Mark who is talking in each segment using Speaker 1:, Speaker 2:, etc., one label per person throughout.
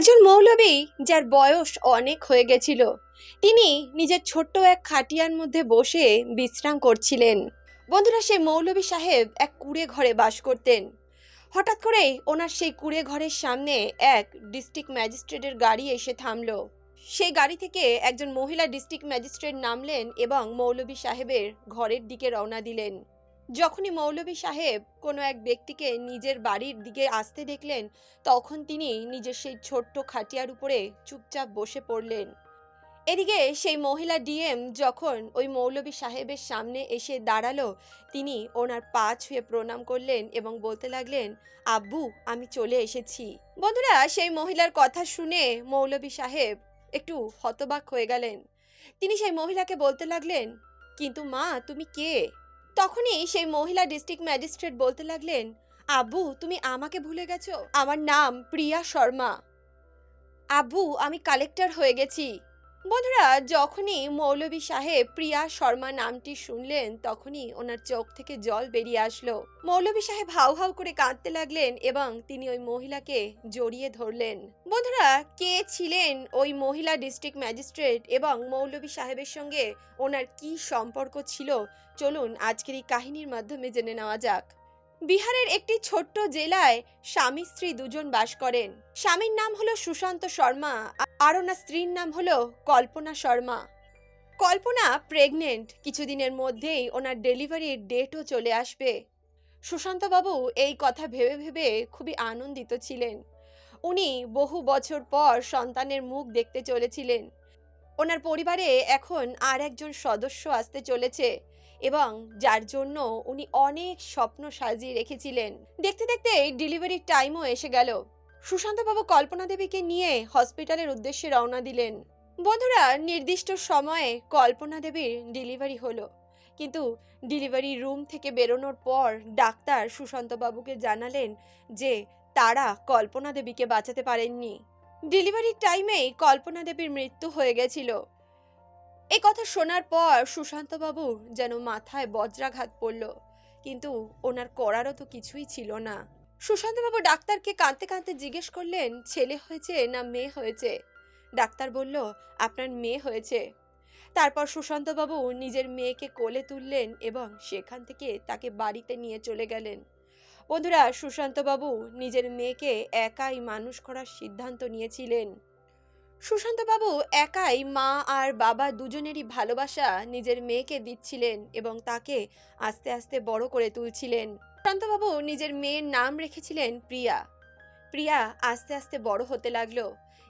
Speaker 1: একজন মৌলবী যার বয়স অনেক হয়ে গেছিল। তিনি নিজের ছোট্ট এক খাটিয়ার মধ্যে বসে বিশ্রাম করছিলেন। বন্ধুরা, সেই মৌলবী সাহেব এক কুড়ে ঘরে বাস করতেন। হঠাৎ করেই ওনার সেই কুড়ে ঘরের সামনে এক ডিস্ট্রিক্ট ম্যাজিস্ট্রেটের গাড়ি এসে থামলো। সেই গাড়ি থেকে একজন মহিলা ডিস্ট্রিক্ট ম্যাজিস্ট্রেট নামলেন এবং মৌলবী সাহেবের ঘরের দিকে রওনা দিলেন। যখনই মৌলবী সাহেব কোনো এক ব্যক্তিকে নিজের বাড়ির দিকে আসতে দেখলেন, তখন তিনি নিজের সেই ছোট্ট খাটিয়ার উপরে চুপচাপ বসে পড়লেন। এদিকে সেই মহিলা ডিএম যখন ওই মৌলবী সাহেবের সামনে এসে দাঁড়াল, তিনি ওনার পা ছুঁয়ে প্রণাম করলেন এবং বলতে লাগলেন, আব্বু, আমি চলে এসেছি। বন্ধুরা, সেই মহিলার কথা শুনে মৌলবী সাহেব একটু হতবাক হয়ে গেলেন। তিনি সেই মহিলাকে বলতে লাগলেন, কিন্তু মা, তুমি কে? তখনই সেই মহিলা ডিস্ট্রিক্ট ম্যাজিস্ট্রেট বলতে লাগলেন, আবু, তুমি আমাকে ভুলে গেছো? আমার নাম প্রিয়া শর্মা। আবু, আমি কালেক্টর হয়ে গেছি। বন্ধুরা, যখনই মৌলবী সাহেব প্রিয়া শর্মা নামটি শুনলেন, তখনই ওনার চোখ থেকে জল বেরিয়ে আসলো। মৌলবী সাহেব হাউ হাউ করে কাঁদতে লাগলেন এবং তিনি ওই মহিলাকে জড়িয়ে ধরলেন। বন্ধুরা, কে ছিলেন ওই মহিলা ডিস্ট্রিক্ট ম্যাজিস্ট্রেট এবং মৌলবী সাহেবের সঙ্গে ওনার কি সম্পর্ক ছিল? চলুন আজকের এই কাহিনীর মাধ্যমে জেনে নেওয়া যাক। বিহারের একটি ছোট্ট জেলায় স্বামী স্ত্রী দুজন বাস করেন। স্বামীর নাম হলো সুশান্ত শর্মা, আর ওনার স্ত্রীর নাম হলো কল্পনা শর্মা। কল্পনা প্রেগনেন্ট কিছুদিনের মধ্যেই ওনার ডেলিভারির ডেটও চলে আসবে। সুশান্তবাবু এই কথা ভেবে ভেবে খুবই আনন্দিত ছিলেন। উনি বহু বছর পর সন্তানের মুখ দেখতে চলেছিলেন। ওনার পরিবারে এখন আর একজন সদস্য আসতে চলেছে এবং যার জন্য উনি অনেক স্বপ্ন সাজিয়ে রেখেছিলেন। দেখতে দেখতে ডেলিভারির টাইমও এসে গেল। সুশান্তবাবু কল্পনা দেবীকে নিয়ে হসপিটালের উদ্দেশ্যে রওনা দিলেন। বন্ধুরা, নির্দিষ্ট সময়ে কল্পনা দেবীর ডেলিভারি হলো। কিন্তু ডেলিভারি রুম থেকে বেরোনোর পর ডাক্তার সুশান্তবাবুকে জানালেন যে তারা কল্পনা দেবীকে বাঁচাতে পারেননি। ডেলিভারির টাইমেই কল্পনা দেবীর মৃত্যু হয়ে গেছিল। এই কথা শোনার পর সুশান্তবাবু যেন মাথায় বজ্রাঘাত পড়ল, কিন্তু ওনার করারও তো কিছুই ছিল না। সুশান্তবাবু ডাক্তারকে কাঁদতে কাঁদতে জিজ্ঞেস করলেন, ছেলে হয়েছে না মেয়ে হয়েছে? ডাক্তার বলল, আপনার মেয়ে হয়েছে। তারপর সুশান্তবাবু নিজের মেয়েকে কোলে তুললেন এবং সেখান থেকে তাকে বাড়িতে নিয়ে চলে গেলেন। বন্ধুরা, সুশান্তবাবু নিজের মেয়েকে একাই মানুষ করার সিদ্ধান্ত নিয়েছিলেন। সুশান্তবাবু একাই মা আর বাবা দুজনেরই ভালোবাসা নিজের মেয়েকে দিচ্ছিলেন এবং তাকে আস্তে আস্তে বড় করে তুলছিলেন। সুশান্তবাবু নিজের মেয়ের নাম রেখেছিলেন প্রিয়া। প্রিয়া আস্তে আস্তে বড় হতে লাগল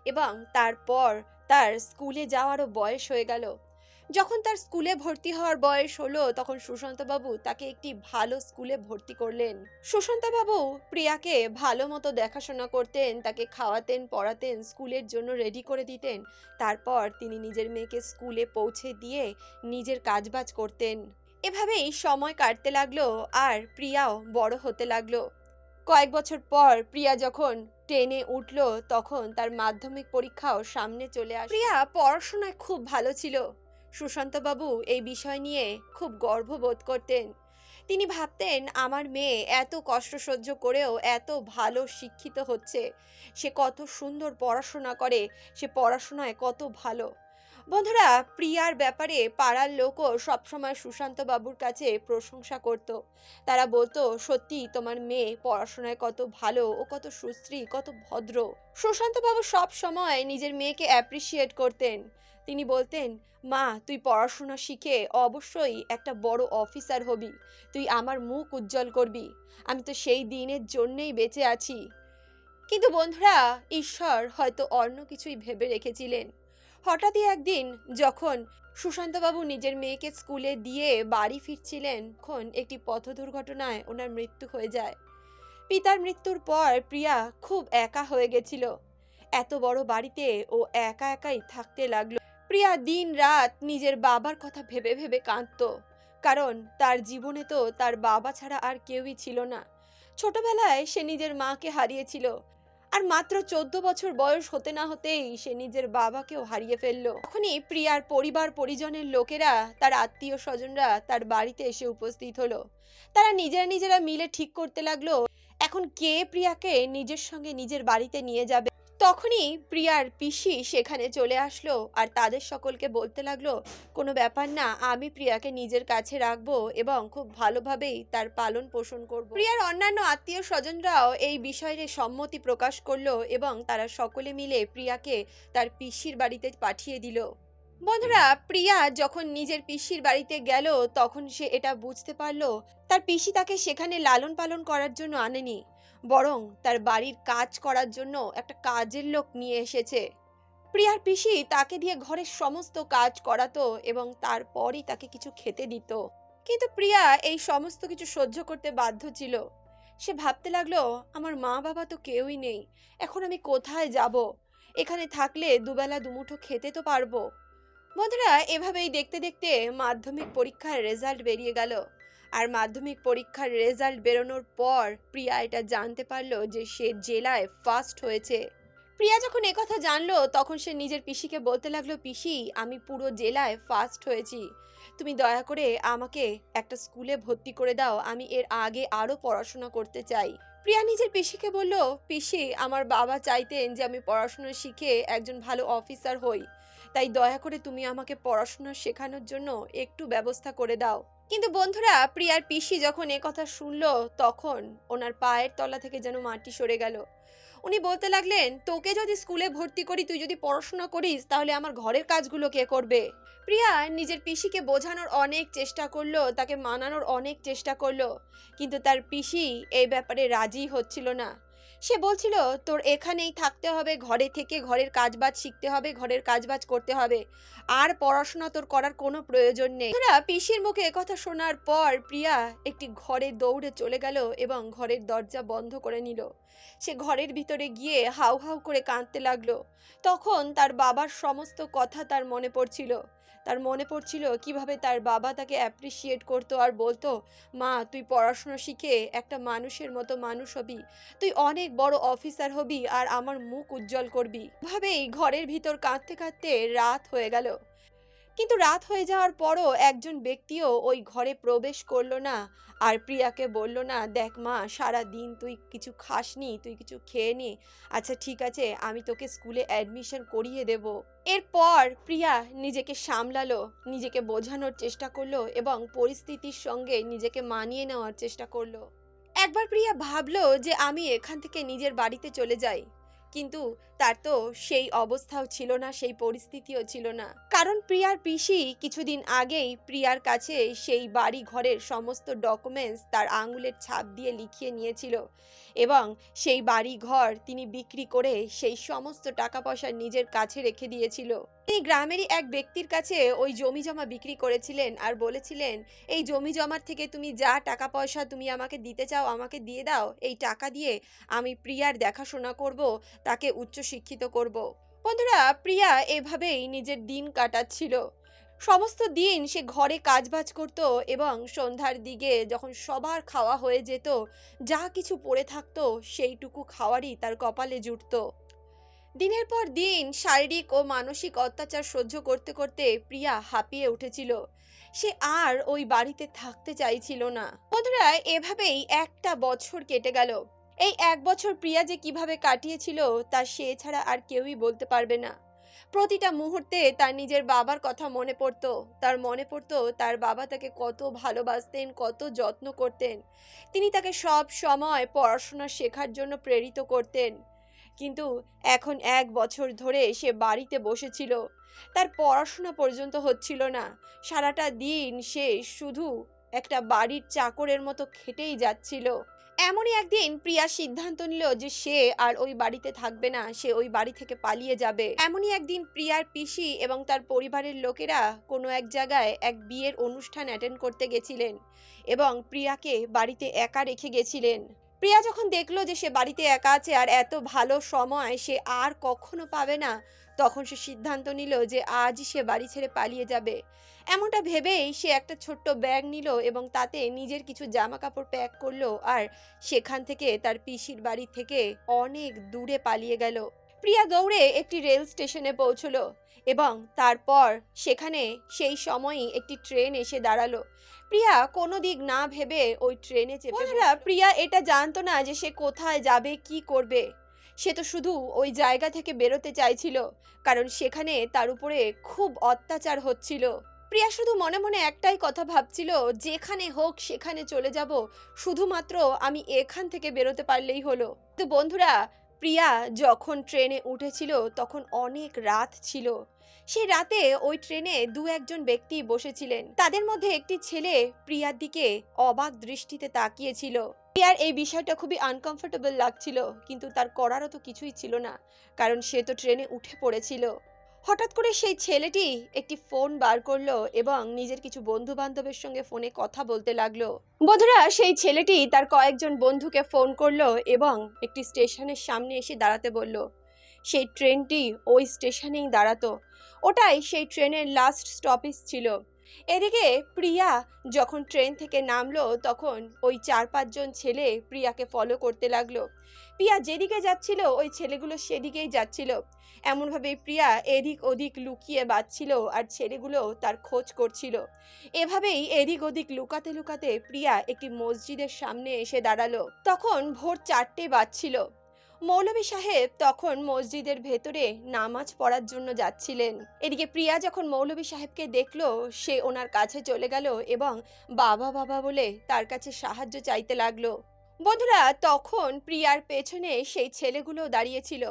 Speaker 1: এবং তারপর তার স্কুলে যাওয়ারও বয়স হয়ে গেল। যখন তার স্কুলে ভর্তি হওয়ার বয়স হলো, তখন সুশান্তবাবু তাকে একটি ভালো স্কুলে ভর্তি করলেন। সুশান্তবাবু প্রিয়াকে ভালো মতো দেখাশোনা করতেন, তাকে খাওয়াতেন, পড়াতেন, স্কুলের জন্য রেডি করে দিতেন। তারপর তিনি নিজের মেয়েকে স্কুলে পৌঁছে দিয়ে নিজের কাজবাজ করতেন। এভাবেই সময় কাটতে লাগল আর প্রিয়াও বড় হতে লাগল। কয়েক বছর পর প্রিয়া যখন টেনে উঠল, তখন তার মাধ্যমিক পরীক্ষাও সামনে চলে আসে প্রিয়া পড়াশোনায় খুব ভালো ছিল। সুশান্তবাবু এই বিষয় নিয়ে খুব গর্ববোধ করতেন। তিনি ভাবতেন, আমার মেয়ে এত কষ্ট সহ্য করেও এত ভালো শিক্ষিত হচ্ছে। সে কত সুন্দর পড়াশোনা করে, সে পড়াশোনায় কত ভালো। বন্ধুরা, প্রিয়ার ব্যাপারে পাড়ার লোকও সবসময় সুশান্ত বাবুর কাছে প্রশংসা করত। তারা বলতো, সত্যি তোমার মেয়ে পড়াশোনায় কত ভালো ও কত সুশ্রী, কত ভদ্র। সুশান্ত বাবু সব সময় নিজের মেয়েকে অ্যাপ্রিসিয়েট করতেন। তিনি বলতেন, মা, তুই পড়াশোনা শিখে অবশ্যই একটা বড় অফিসার হবি। তুই আমার মুখ উজ্জ্বল করবি। আমি তো সেই দিনের জন্যেই বেঁচে আছি। কিন্তু বন্ধুরা, ঈশ্বর হয়তো অন্য কিছুই ভেবে রেখেছিলেন। হঠাৎই একদিন যখন সুশান্তবাবু নিজের মেয়েকে স্কুলে দিয়ে বাড়ি ফিরছিলেন, তখন একটি পথ দুর্ঘটনায় ওনার মৃত্যু হয়ে যায়। পিতার মৃত্যুর পর প্রিয়া খুব একা হয়ে গেছিল। এত বড় বাড়িতে ও একা একাই থাকতে লাগল। প্রিয়া দিন রাত নিজের বাবার কথা ভেবে ভেবে কাঁদতো, কারণ তার জীবনে তো তার বাবা ছাড়া আর কেউই ছিল না। ছোটবেলায় সে নিজের মাকে হারিয়েছিল। আর মাত্র চোদ্দ বছর বয়স হতে না হতেই সে নিজের বাবাকেও হারিয়ে ফেলল। তখনই প্রিয়ার পরিবার, পরিজনের লোকেরা, তার আত্মীয় স্বজনরা তার বাড়িতে এসে উপস্থিত হলো। তারা নিজেরা নিজেরা মিলে ঠিক করতে লাগল। এখন কে প্রিয়াকে নিজের সঙ্গে নিজের বাড়িতে নিয়ে যাবে? তখনই প্রিয়ার পিসি সেখানে চলে আসলো আর তাদের সকলকে বলতে লাগল, কোনো ব্যাপার না, আমি প্রিয়াকে নিজের কাছে রাখব এবং খুব ভালোভাবেই তার পালন পোষণ করব। প্রিয়ার অন্যান্য আত্মীয় স্বজনরাও এই বিষয়ে সম্মতি প্রকাশ করল এবং তারা সকলে মিলে প্রিয়াকে তার পিসির বাড়িতে পাঠিয়ে দিল। বন্ধুরা, প্রিয়া যখন নিজের পিসির বাড়িতে গেল, তখন সে এটা বুঝতে পারল, তার পিসি তাকে সেখানে লালন পালন করার জন্য আনেনি। বরং তার বাড়ির কাজ করার জন্য একটা কাজের লোক নিয়ে এসেছে। প্রিয়ার পিসি তাকে দিয়ে ঘরের সমস্ত কাজ করাতো এবং তারপরই তাকে কিছু খেতে দিত। কিন্তু প্রিয়া এই সমস্ত কিছু সহ্য করতে বাধ্য ছিল। সে ভাবতে লাগল, আমার মা বাবা তো কেউই নেই, এখন আমি কোথায় যাব? এখানে থাকলে দুবেলা দুমুঠো খেতে তো পারব। বন্ধুরা, এভাবেই দেখতে দেখতে মাধ্যমিক পরীক্ষার রেজাল্ট বেরিয়ে গেল। আর মাধ্যমিক পরীক্ষার রেজাল্ট বেরোনোর পর প্রিয়া এটা জানতে পারল যে সে জেলায় ফার্স্ট হয়েছে। প্রিয়া যখন একথা জানলো, তখন সে নিজের পিসিকে বলতে লাগল, পিসি, আমি পুরো জেলায় ফার্স্ট হয়েছি। তুমি দয়া করে আমাকে একটা স্কুলে ভর্তি করে দাও, আমি এর আগে আরও পড়াশোনা করতে চাই। প্রিয়া নিজের পিসিকে বলল, পিসি, আমার বাবা চাইতেন যে আমি পড়াশোনা শিখে একজন ভালো অফিসার হই। তাই দয়া করে তুমি আমাকে পড়াশোনা শেখানোর জন্য একটু ব্যবস্থা করে দাও। কিন্তু বন্ধুরা, প্রিয়ার পিসি যখন এ কথা শুনলো, তখন ওনার পায়ের তলা থেকে যেন মাটি সরে গেল। উনি বলতে লাগলেন, তোকে যদি স্কুলে ভর্তি করি, তুই যদি পড়াশোনা করিস, তাহলে আমার ঘরের কাজগুলো কে করবে? প্রিয়া নিজের পিসিকে বোঝানোর অনেক চেষ্টা করল, তাকে মানানোর অনেক চেষ্টা করল। কিন্তু তার পিসি এই ব্যাপারে রাজি হচ্ছিল না। সে বলছিল, তোর এখানেই থাকতে হবে, ঘরে থেকে ঘরের কাজবাজ শিখতে হবে, ঘরের কাজবাজ করতে হবে। আর পড়াশোনা তোর করার কোনো প্রয়োজন নেই। পিসির মুখে একথা শোনার পর প্রিয়া একটি ঘরে দৌড়ে চলে গেল এবং ঘরের দরজা বন্ধ করে নিল। সে ঘরের ভিতরে গিয়ে হাউ হাউ করে কাঁদতে লাগল। তখন তার বাবার সমস্ত কথা তার মনে পড়ছিল। তার মনে পড়ছিল কীভাবে তার বাবা তাকে অ্যাপ্রিসিয়েট করতো আর বলতো, মা, তুই পড়াশোনা শিখে একটা মানুষের মতো মানুষ হবি। তুই অনেক বড় অফিসার হবি আর আমার মুখ উজ্জ্বল করবি। ভাবেই ঘরের ভিতর কাঁদতে কাঁদতে রাত হয়ে গেল। কিন্তু রাত হয়ে যাওয়ার পরও একজন ব্যক্তিও ওই ঘরে প্রবেশ করল না। আর প্রিয়াকে বলল, না, দেখ মা, সারা দিন তুই কিছু খাসনি, তুই কিছু খেয়ে নি। আচ্ছা ঠিক আছে, আমি তোকে স্কুলে অ্যাডমিশন করিয়ে দেব। এরপর প্রিয়া নিজেকে সামলালো, নিজেকে বোঝানোর চেষ্টা করল এবং পরিস্থিতির সঙ্গে নিজেকে মানিয়ে নেওয়ার চেষ্টা করল। একবার প্রিয়া ভাবলো যে, আমি এখান থেকে নিজের বাড়িতে চলে যাই। কিন্তু তার তো সেই অবস্থাও ছিল না, সেই পরিস্থিতিও ছিল না। কারণ প্রিয়ার পিসি কিছুদিন আগেই প্রিয়ার কাছে সেই বাড়ি ঘরের সমস্ত ডকুমেন্টস তার আঙুলের ছাপ দিয়ে লিখিয়ে নিয়েছিল। এবং সেই বাড়ি ঘর তিনি বিক্রি করে সেই সমস্ত টাকা পয়সা নিজের কাছে রেখে দিয়েছিল। তিনি গ্রামেরই এক ব্যক্তির কাছে ওই জমি জমা বিক্রি করেছিলেন আর বলেছিলেন, এই জমি জমার থেকে তুমি যা টাকা পয়সা তুমি আমাকে দিতে চাও, আমাকে দিয়ে দাও। এই টাকা দিয়ে আমি প্রিয়ার দেখাশোনা করব, তাকে উচ্চশিক্ষিত করব। বন্ধুরা, প্রিয়া এভাবেই নিজের দিন কাটাচ্ছিল। সমস্ত দিন সে ঘরে কাজবাজ করত এবং সন্ধ্যার দিকে যখন সবার খাওয়া হয়ে যেত, যা কিছু পড়ে থাকতো সেইটুকু খাওয়ারই তার কপালে জুটত। দিনের পর দিন শারীরিক ও মানসিক অত্যাচার সহ্য করতে করতে প্রিয়া হাঁপিয়ে উঠেছিল। সে আর ওই বাড়িতে থাকতে চাইছিল না। বন্ধুরা, এভাবেই একটা বছর কেটে গেল। এই এক বছর প্রিয়া যে কীভাবে কাটিয়েছিল তা সে ছাড়া আর কেউই বলতে পারবে না। প্রতিটা মুহূর্তে তার নিজের বাবার কথা মনে পড়তো। তার মনে পড়তো তার বাবা তাকে কত ভালোবাসতেন, কত যত্ন করতেন। তিনি তাকে সব সময় পড়াশোনা শেখার জন্য প্রেরিত করতেন। কিন্তু এখন এক বছর ধরে সে বাড়িতে বসেছিল। তার পড়াশোনা পর্যন্ত হচ্ছিল না। সারাটা দিন সে শুধু একটা বাড়ির চাকরের মতো খেটেই যাচ্ছিল। এমনই একদিন প্রিয়া সিদ্ধান্ত নিল যে সে আর ওই বাড়িতে থাকবে না, সে ওই বাড়ি থেকে পালিয়ে যাবে। এমনই একদিন প্রিয়ার পিসি এবং তার পরিবারের লোকেরা কোনো এক জায়গায় এক বিয়ের অনুষ্ঠান অ্যাটেন্ড করতে গেছিলেন এবং প্রিয়াকে বাড়িতে একা রেখে গেছিলেন। প্রিয়া যখন দেখল যে সে বাড়িতে একা আছে আর এত ভালো সময় সে আর কখনো পাবে না, তখন সে সিদ্ধান্ত নিল যে আজই সে বাড়ি ছেড়ে পালিয়ে যাবে। এমনটা ভেবেই সে একটা ছোট্ট ব্যাগ নিল এবং তাতে নিজের কিছু জামা কাপড় প্যাক করল আর সেখান থেকে তার পিসির বাড়ি থেকে অনেক দূরে পালিয়ে গেল। প্রিয়া দৌড়ে একটি রেল স্টেশনে পৌঁছলো এবং তারপর সেখানে সেই সময়ই একটি ট্রেন এসে দাঁড়াল। প্রিয়া কোনো দিক না ভেবে ওই ট্রেনে চেপে প্রিয়া এটা জানতো না যে সে কোথায় যাবে, কি করবে। সে তো শুধু ওই জায়গা থেকে বেরোতে চাইছিল, কারণ সেখানে তার উপরে খুব অত্যাচার হচ্ছিল। প্রিয়া শুধু মনে মনে একটাই কথা ভাবছিল, যেখানে হোক সেখানে চলে যাব, শুধুমাত্র আমি এখান থেকে বেরোতে পারলেই হলো। তো বন্ধুরা, প্রিয়া যখন ট্রেনে উঠেছিল তখন অনেক রাত ছিল। সেই রাতে ওই ট্রেনে দু একজন ব্যক্তি বসেছিলেন। তাদের মধ্যে একটি ছেলে প্রিয়ার দিকে অবাক দৃষ্টিতে তাকিয়েছিল। প্রিয়ার এই বিষয়টা খুবই আনকমফোর্টেবল লাগছিল, কিন্তু তার করারও তো কিছুই ছিল না, কারণ সে তো ট্রেনে উঠে পড়েছিল। হঠাৎ করে সেই ছেলেটি একটি ফোন বার করল এবং নিজের কিছু বন্ধু বান্ধবের সঙ্গে ফোনে কথা বলতে লাগল। বন্ধুরা, সেই ছেলেটি তার কয়েকজন বন্ধুকে ফোন করল এবং একটি স্টেশনের সামনে এসে দাঁড়াতে বলল। সেই ট্রেনটি ওই স্টেশনেই দাঁড়াতো। ওটাই সেই ট্রেনের লাস্ট স্টপেজ ছিল। এদিকে প্রিয়া যখন ট্রেন থেকে নামলো, তখন ওই চার পাঁচজন ছেলে প্রিয়াকে ফলো করতে লাগল। প্রিয়া যেদিকে যাচ্ছিল, ওই ছেলেগুলো সেদিকেই যাচ্ছিল। এমনভাবে প্রিয়া এদিক ওদিক লুকিয়ে বাঁচছিল আর ছেলেগুলো তার খোঁজ করছিল। এভাবেই এদিক ওদিক লুকাতে লুকাতে প্রিয়া একটি মসজিদের সামনে এসে দাঁড়াল। তখন ভোর চারটে বাজছিল। মৌলভী সাহেব তখন মসজিদের ভেতরে নামাজ পড়ার জন্য যাচ্ছিলেন। এদিকে প্রিয়া যখন মৌলভী সাহেবকে দেখল, সে ওনার কাছে চলে গেল এবং বাবা বাবা বলে তার কাছে সাহায্য চাইতে লাগল। বন্ধুরা, তখন প্রিয়ার পেছনে সেই ছেলেগুলো দাঁড়িয়েছিল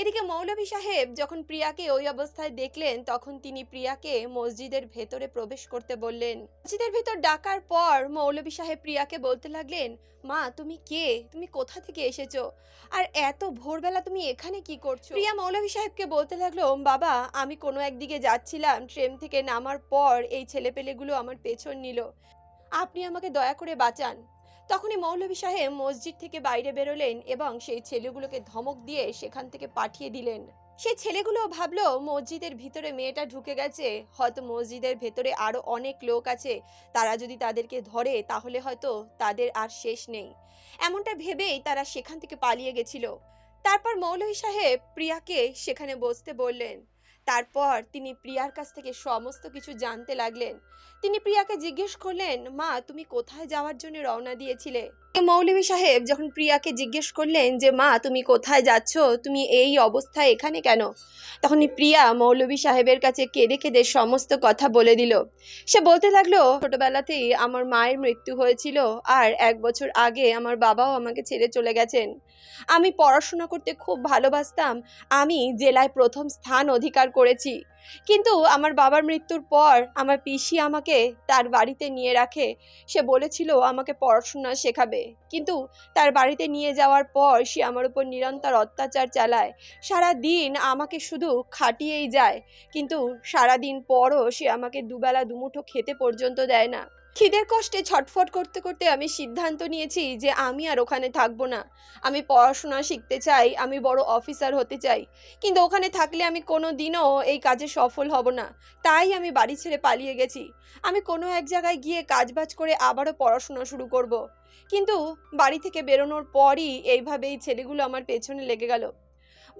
Speaker 1: এদিকে মৌলভী সাহেব যখন প্রিয়াকে ওই অবস্থায় দেখলেন, তখন তিনি প্রিয়াকে মসজিদের ভেতরে প্রবেশ করতে বললেন। মসজিদের ভেতর ডাকার পর মৌলভী সাহেব প্রিয়াকে বলতে লাগলেন, মা, তুমি কে? তুমি কোথা থেকে এসেছ? আর এত ভোরবেলা তুমি এখানে কি করছ? প্রিয়া মৌলভী সাহেবকে বলতে লাগল, বাবা, আমি কোনো একদিকে যাচ্ছিলাম। ট্রেন থেকে নামার পর এই ছেলেপেলেগুলো আমার পেছন নিল। আপনি আমাকে দয়া করে বাঁচান। তখনই মৌলভী সাহেব মসজিদ থেকে বাইরে বেরোলেন এবং সেই ছেলেগুলোকে ধমক দিয়ে সেখান থেকে পাঠিয়ে দিলেন। সেই ছেলেগুলো ভাবলো, মসজিদের ভিতরে মেয়েটা ঢুকে গেছে। হয়তো মসজিদের ভেতরে আরও অনেক লোক আছে। তারা যদি তাদেরকে ধরে, তাহলে হয়তো তাদের আর শেষ নেই। এমনটা ভেবেই তারা সেখান থেকে পালিয়ে গেছিল। তারপর মৌলভী সাহেব প্রিয়াকে সেখানে বসতে বললেন তারপর তিনি প্রিয়ার কাছ থেকে সমস্ত কিছু জানতে লাগলেন। তিনি প্রিয়াকে জিজ্ঞেস করলেন, মা, তুমি কোথায় যাওয়ার জন্য রওনা দিয়েছিলে? মৌলভী সাহেব যখন প্রিয়াকে জিজ্ঞেস করলেন যে, মা, তুমি কোথায় যাচ্ছ? তুমি এই অবস্থায় এখানে কেন? তখনই প্রিয়া মৌলভী সাহেবের কাছে কেঁদে কেঁদে সমস্ত কথা বলে দিল। সে বলতে লাগল, ছোটবেলাতেই আমার মায়ের মৃত্যু হয়েছিল, আর এক বছর আগে আমার বাবাও আমাকে ছেড়ে চলে গেছেন। আমি পড়াশোনা করতে খুব ভালোবাসতাম। আমি জেলায় প্রথম স্থান অধিকার করেছি। কিন্তু আমার বাবার মৃত্যুর পর আমার পিসি আমাকে তার বাড়িতে নিয়ে রাখে। সে বলেছিল আমাকে পড়াশোনা শেখাবে। কিন্তু তার বাড়িতে নিয়ে যাওয়ার পর সে আমার উপর নিরন্তর অত্যাচার চালায়। সারা দিন আমাকে শুধু খাটিয়েই যায়। কিন্তু সারা দিন পরও সে আমাকে দুবেলা দুমুঠো খেতে পর্যন্ত দেয় না। খিদের কষ্টে ছটফট করতে করতে আমি সিদ্ধান্ত নিয়েছি যে আমি আর ওখানে থাকব না। আমি পড়াশোনা শিখতে চাই, আমি বড় অফিসার হতে চাই। কিন্তু ওখানে থাকলে আমি কোনো দিনও এই কাজে সফল হব না। তাই আমি বাড়ি ছেড়ে পালিয়ে গেছি। আমি কোনো এক জায়গায় গিয়ে কাজবাজ করে আবারও পড়াশোনা শুরু করব। কিন্তু বাড়ি থেকে বেরোনোর পরই এইভাবেই ছেলেগুলো আমার পেছনে লেগে গেল।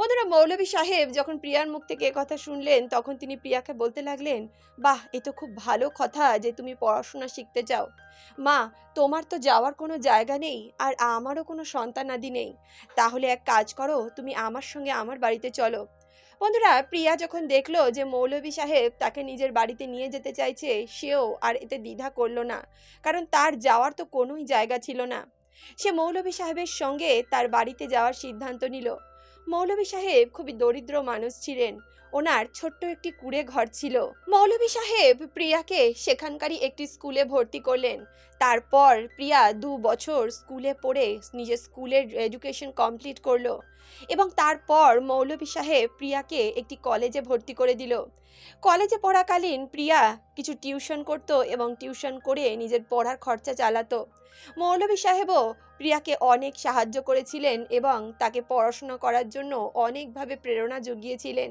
Speaker 1: বন্ধুরা, মৌলভী সাহেব যখন প্রিয়ার মুখ থেকে কথা শুনলেন, তখন তিনি প্রিয়াকে বলতে লাগলেন, বাহ, এ তো খুব ভালো কথা যে তুমি পড়াশোনা শিখতে চাও। মা, তোমার তো যাওয়ার কোনো জায়গা নেই আর আমারও কোনো সন্তানাদি নেই। তাহলে এক কাজ করো, তুমি আমার সঙ্গে আমার বাড়িতে চলো। বন্ধুরা, প্রিয়া যখন দেখল যে মৌলভী সাহেব তাকে নিজের বাড়িতে নিয়ে যেতে চাইছে, সেও আর এতে দ্বিধা করল না, কারণ তার যাওয়ার তো কোনোই জায়গা ছিল না। সে মৌলভী সাহেবের সঙ্গে তার বাড়িতে যাওয়ার সিদ্ধান্ত নিল। মৌলভী সাহেব খুবই দরিদ্র মানুষ ছিলেন। ওনার ছোট্ট একটি কুড়ে ঘর ছিল। মৌলভী সাহেব প্রিয়াকে সেখানকারই একটি স্কুলে ভর্তি করলেন। তারপর প্রিয়া দু বছর স্কুলে পড়ে নিজের স্কুলের এডুকেশন কমপ্লিট করল এবং তারপর মৌলভী সাহেব প্রিয়াকে একটি কলেজে ভর্তি করে দিল। কলেজে পড়াকালীন প্রিয়া কিছু টিউশন করতো এবং টিউশন করে নিজের পড়ার খরচা চালাতো। মৌলভী সাহেবও প্রিয়াকে অনেক সাহায্য করেছিলেন এবং তাকে পড়াশোনা করার জন্য অনেকভাবে প্রেরণা জুগিয়েছিলেন।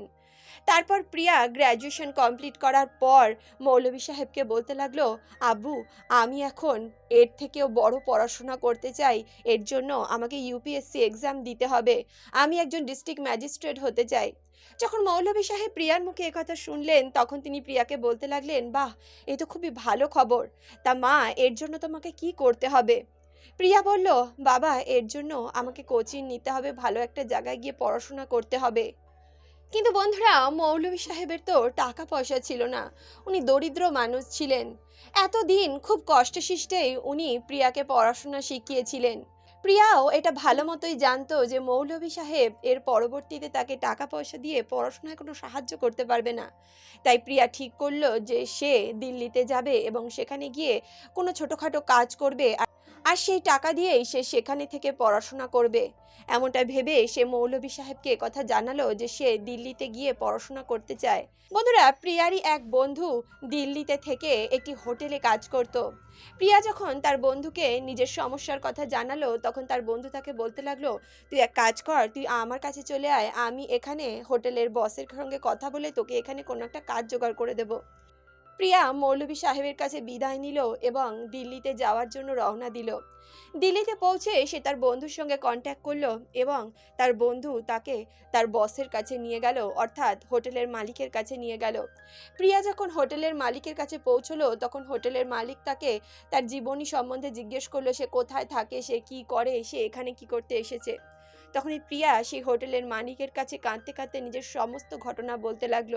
Speaker 1: তারপর প্রিয়া গ্র্যাজুয়েশন কমপ্লিট করার পর মৌলভী সাহেবকে বলতে লাগল, আব্বু, আমি এখন এর থেকেও বড় পড়াশোনা করতে চাই, এর জন্য আমাকে ইউপিএসসি এক্সাম দিতে হবে। আমি একজন ডিস্ট্রিক্ট ম্যাজিস্ট্রেট হতে চাই। যখন মৌলভী সাহেব প্রিয়ার মুখে একথা শুনলেন, তখন তিনি প্রিয়াকে বলতে লাগলেন, বাহ, এ তো খুবই ভালো খবর। তা মা, এর জন্য তোমাকে কি করতে হবে? প্রিয়া বলল, বাবা, এর জন্য আমাকে কোচিং নিতে হবে, ভালো একটা জায়গায় গিয়ে পড়াশোনা করতে হবে। কিন্তু বন্ধুরা, মৌলভী সাহেবের তো টাকা পয়সা ছিল না। উনি দরিদ্র মানুষ ছিলেন। এতদিন খুব কষ্টশিষ্টেই উনি প্রিয়াকে পড়াশোনা শিখিয়েছিলেন। প্রিয়াও এটা ভালো মতোই জানতো যে মৌলভী সাহেব এর পরবর্তীতে তাকে টাকা পয়সা দিয়ে পড়াশোনায় কোনো সাহায্য করতে পারবে না। তাই প্রিয়া ঠিক করল যে সে দিল্লিতে যাবে এবং সেখানে গিয়ে কোনো ছোটোখাটো কাজ করবে আর- সেই টাকা দিয়েই সে সেখানে থেকে পড়াশোনা করবে। এমনটা ভেবে সে মৌলভী সাহেবকে কথা জানালো যে সে দিল্লিতে গিয়ে পড়াশোনা করতে চায়। বন্ধুরা, প্রিয়ারই এক বন্ধু দিল্লিতে থেকে একটি হোটেলে কাজ করত। প্রিয়া যখন তার বন্ধুকে নিজের সমস্যার কথা জানালো, তখন তার বন্ধু তাকে বলতে লাগল, তুই এক কাজ কর, তুই আমার কাছে চলে আয়, আমি এখানে হোটেলের বসের সঙ্গে কথা বলে তোকে এখানে কোনো একটা কাজ জোগাড় করে দেব। প্রিয়া মৌলভী সাহেবের কাছে বিদায় নিল এবং দিল্লিতে যাওয়ার জন্য রওনা দিল। দিল্লিতে পৌঁছে সে তার বন্ধুর সঙ্গে কন্ট্যাক্ট করল এবং তার বন্ধু তাকে তার বসের কাছে নিয়ে গেল, অর্থাৎ হোটেলের মালিকের কাছে নিয়ে গেল। প্রিয়া যখন হোটেলের মালিকের কাছে পৌঁছলো, তখন হোটেলের মালিক তাকে তার জীবনী সম্বন্ধে জিজ্ঞেস করল, সে কোথায় থাকে, সে কি করে, সে এখানে কি করতে এসেছে। তখনই প্রিয়া সেই হোটেলের মালিকের কাছে কাঁদতে কাঁদতে নিজের সমস্ত ঘটনা বলতে লাগল।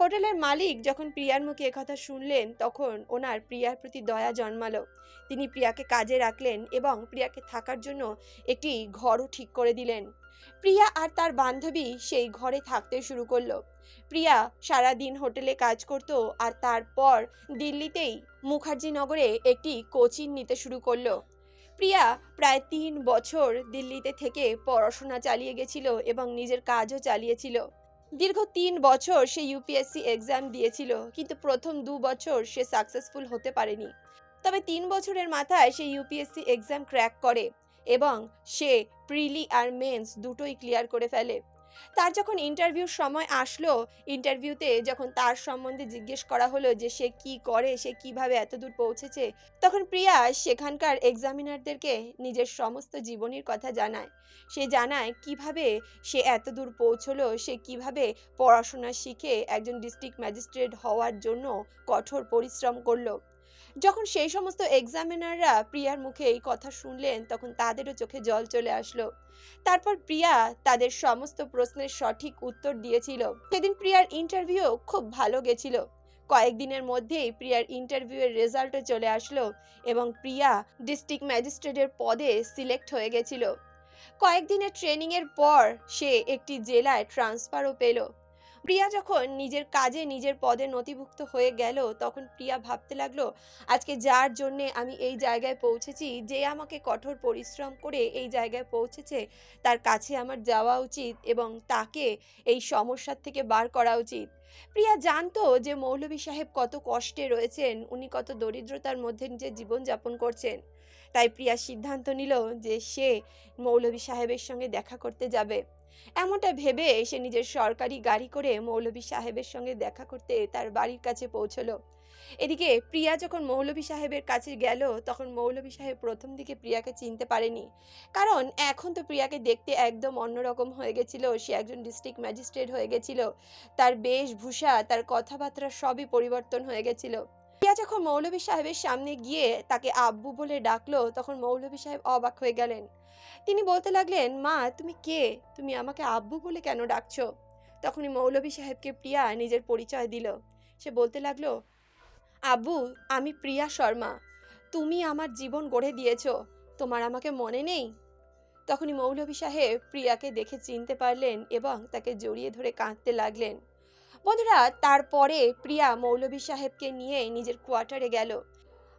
Speaker 1: হোটেলের মালিক যখন প্রিয়ার মুখে একথা শুনলেন, তখন ওনার প্রিয়ার প্রতি দয়া জন্মালো। তিনি প্রিয়াকে কাজে রাখলেন এবং প্রিয়াকে থাকার জন্য একটি ঘরও ঠিক করে দিলেন। প্রিয়া আর তার বান্ধবী সেই ঘরে থাকতে শুরু করল। প্রিয়া সারা দিন হোটেলে কাজ করত আর তারপর দিল্লিতেই মুখার্জি নগরে একটি কোচিং নিতে শুরু করল। প্রিয়া প্রায় তিন বছর দিল্লিতে থেকে পড়াশোনা চালিয়ে গেছিল এবং নিজের কাজও চালিয়েছিল। দীর্ঘ তিন বছর সে ইউপিএসসি এক্সাম দিয়েছিল, কিন্তু প্রথম দু বছর সে সাকসেসফুল হতে পারেনি। তবে তিন বছরের মাথায় সে ইউপিএসসি এক্সাম ক্র্যাক করে এবং সে প্রিলি আর মেন্স দুটোই ক্লিয়ার করে ফেলে। তার যখন ইন্টারভিউর সময় আসলো ইন্টারভিউতে যখন তার সম্বন্ধে জিজ্ঞেস করা হলো যে সে কি করে, সে কীভাবে এতদূর পৌঁছেছে, তখন প্রিয়া সেখানকার এক্সামিনারদেরকে নিজের সমস্ত জীবনীর কথা জানায়। সে জানায় কীভাবে সে এতদূর পৌঁছলো, সে কীভাবে পড়াশোনা শিখে একজন ডিস্ট্রিক্ট ম্যাজিস্ট্রেট হওয়ার জন্য কঠোর পরিশ্রম করল। যখন সেই সমস্ত এক্সামিনাররা প্রিয়ার মুখে এই কথা শুনলেন, তখন তাদেরও চোখে জল চলে আসলো। তারপর প্রিয়া তাদের সমস্ত প্রশ্নের সঠিক উত্তর দিয়েছিল। সেদিন প্রিয়ার ইন্টারভিউ খুব ভালো গেছিল। কয়েকদিনের মধ্যেই প্রিয়ার ইন্টারভিউয়ের রেজাল্টও চলে আসলো এবং প্রিয়া ডিস্ট্রিক্ট ম্যাজিস্ট্রেটের পদে সিলেক্ট হয়ে গেছিল। কয়েকদিনের ট্রেনিংয়ের পর সে একটি জেলায় ট্রান্সফারও পেল। প্রিয়া যখন নিজের কাজে, নিজের পদে নথিভুক্ত হয়ে গেল, তখন প্রিয়া ভাবতে লাগল, আজকে যার জন্যে আমি এই জায়গায় পৌঁছেছি, যে আমাকে কঠোর পরিশ্রম করে এই জায়গায় পৌঁছেছে, তার কাছে আমার যাওয়া উচিত এবং তাকে এই সমস্যার থেকে বার করা উচিত। প্রিয়া জানতো যে মৌলভী সাহেব কত কষ্টে রয়েছেন, উনি কত দরিদ্রতার মধ্যে নিজের জীবনযাপন করছেন। তাই প্রিয়া সিদ্ধান্ত নিল যে সে মৌলভী সাহেবের সঙ্গে দেখা করতে যাবে। এমনটা ভেবে সে নিজের সরকারি গাড়ি করে মৌলভী সাহেবের সঙ্গে দেখা করতে তার বাড়ির কাছে পৌঁছলো। এদিকে প্রিয়া যখন মৌলভী সাহেবের কাছে গেল, তখন মৌলভী সাহেব প্রথম দিকে প্রিয়াকে চিনতে পারেনি। কারণ এখন তো প্রিয়াকে দেখতে একদম অন্যরকম হয়ে গেছিল, সে একজন ডিস্ট্রিক্ট ম্যাজিস্ট্রেট হয়ে গেছিল। তার বেশভূষা তার কথাবার্তা সবই পরিবর্তন হয়ে গেছিল। প্রিয়া যখন মৌলভী সাহেবের সামনে গিয়ে তাকে আব্বু বলে ডাকলো, তখন মৌলভী সাহেব অবাক হয়ে গেলেন। তিনি বলতে লাগলেন, মা, তুমি কে? তুমি আমাকে আব্বু বলে কেন ডাকছো? তখনই মৌলভী সাহেবকে প্রিয়া নিজের পরিচয় দিল। সে বলতে লাগল, আব্বু, আমি প্রিয়া শর্মা। তুমি আমার জীবন গড়ে দিয়েছ। তোমার আমাকে মনে নেই? তখনই মৌলভী সাহেব প্রিয়াকে দেখে চিনতে পারলেন এবং তাকে জড়িয়ে ধরে কাঁদতে লাগলেন। বন্ধুরা, তারপরে প্রিয়া মৌলভী সাহেবকে নিয়ে নিজের কোয়ার্টারে গেল।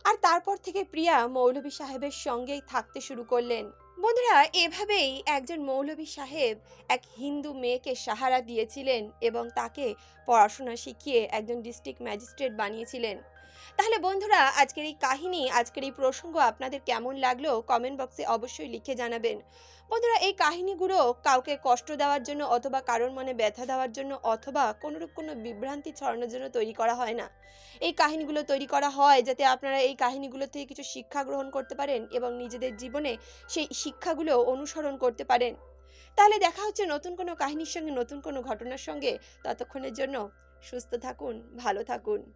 Speaker 1: আর তারপর থেকে প্রিয়া মৌলভী সাহেবের সঙ্গেই থাকতে শুরু করলেন। বন্ধুরা, এভাবেই একজন মৌলভী সাহেব এক হিন্দু মেয়েকে সাহারা দিয়েছিলেন এবং তাকে পড়াশোনা শিখিয়ে একজন ডিস্ট্রিক্ট ম্যাজিস্ট্রেট বানিয়েছিলেন। তাহলে বন্ধুরা, আজকের এই কাহিনী, আজকের এই প্রসঙ্গ আপনাদের কেমন লাগল কমেন্ট বক্সে অবশ্যই লিখে জানাবেন। বন্ধুরা, এই কাহিনীগুলো কাউকে কষ্ট দেওয়ার জন্য অথবা কারোর মনে ব্যথা দেওয়ার জন্য অথবা কোনোরূপ কোনো বিভ্রান্তি ছড়ানোর জন্য তৈরি করা হয় না। এই কাহিনীগুলো তৈরি করা হয় যাতে আপনারা এই কাহিনীগুলো থেকে কিছু শিক্ষা গ্রহণ করতে পারেন এবং নিজেদের জীবনে সেই শিক্ষাগুলো অনুসরণ করতে পারেন। তাহলে দেখা হচ্ছে নতুন কোনো কাহিনীর সঙ্গে, নতুন কোনো ঘটনার সঙ্গে। ততক্ষণের জন্য সুস্থ থাকুন, ভালো থাকুন।